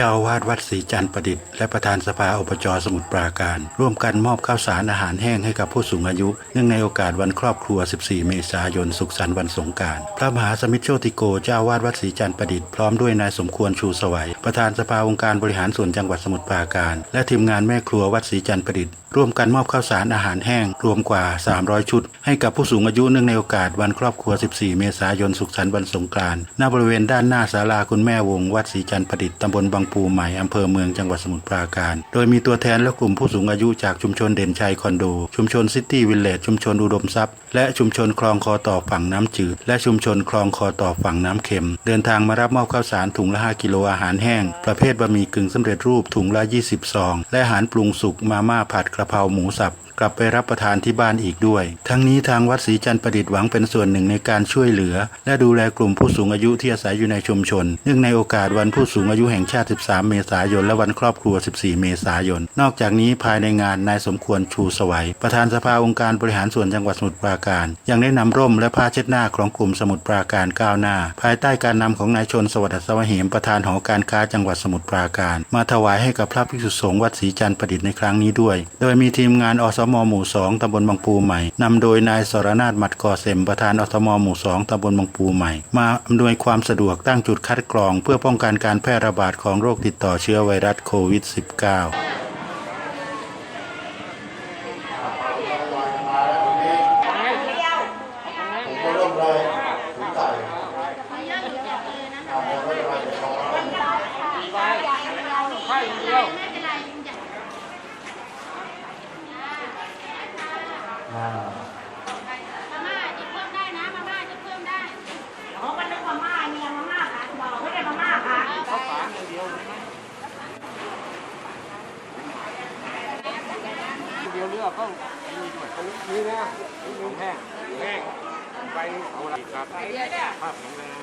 จ้าอาวาสวัดศรีจันทร์ประดิษฐ์และประธานสภาอบจสมุทรปราการ ร่วมกันมอบข้าวสารอาหารแห้งให้กับผู้สูงอายุ เนื่องในโอกาสวันครอบครัว 14 เมษายน สุขสันต์วันสงการ พระมหาสมิทธโชติโกเจ้าอาวาสวัดศรีจันทร์ประดิษฐ์พร้อมด้วยนายสมควรชูสวัยประธานสภาองค์การบริหารส่วนจังหวัดสมุทรปราการ และทีมงานแม่ครัววัดศรีจันทร์ประดิษฐ์ร่วมกันมอบข้าวสารอาหารแห้งรวมกว่า 300 ชุด ให้กับผู้สูงอายุเนื่องในโอกาสวันครอบครัว 14 เมษายน สุขสันต์วันสงกรานต์ณบริเวณด้านหน้าศาลาคุณแม่วงวัดศรีจันทร์ประดิษฐ์ตำบลบางปูใหม่อำเภอเมืองจังหวัดสมุทรปราการ โดยมีตัวแทนและกลุ่มผู้สูงอายุจากชุมชนเด่นชัยคอนโด ชุมชนซิตี้วิลเลจชุมชนอุดมทรัพย์ และชุมชนคลองคอต่อฝั่งน้ำจืด และชุมชนคลองคอต่อฝั่งน้ำเค็ม เดินทางมารับมอบข้าวสารถุงละ 5 กิโลอาหารแห้ง ประเภทบะหมี่กึ่งสำเร็จรูปถุงละ 20 ซอง และอาหารปรุงสุกมาม่าผัดกระเพราหมูสับกลับไปรับประทานที่บ้านอีกด้วย ทั้งนี้ทางวัดศรีจันทร์ประดิษฐ์หวังเป็นส่วนหนึ่งในการช่วยเหลือ และดูแลกลุ่มผู้สูงอายุที่อาศัยอยู่ในชุมชน เนื่องในโอกาสวันผู้สูงอายุแห่งชาติ13 เมษายน และวันครอบครัว 14 เมษายน นอกจากนี้ภายในงานนายสมควรชูสวัย ประธานสภาองค์การบริหารส่วนจังหวัดสมุทรปราการ ยังได้นำร่มและผ้าเช็ดหน้าของกลุ่มสมุทรปราการก้าวหน้า ภายใต้การนำของนายชนสวัสดิ์สวเหมประธานหอการค้าจังหวัดสมุทรปราการ มาถวายให้กับพระภิกษุสงฆ์วัดศรีจันทร์ประดิษฐ์ในครั้งนี้ด้วย โดยมีทีมงานอสมหมู่ 2ตำบลบางปูใหม่นำโดยนายสรนาถหมัดก่อเสมประธานอสมหมู่ 2ตำบลบางปูใหม่ มาอำนวยความสะดวกตั้งจุดคัดกรอง เพื่อป้องกันการแพร่ระบาดของโรคติดต่อเชื้อไวรัสโควิด -19 มาม่าจะเพิ่มได้นะมาม่าจะเพิ่มได้ อ๋อมันนึกมาม่าเนี่ยมาม่าค่ะบอกไม่ได้มาม่าค่ะ เดียวเรือก็มีด้วยนี้นะนี่แห้งแห้งไปเอาอะไรครับภาพแข็งแรง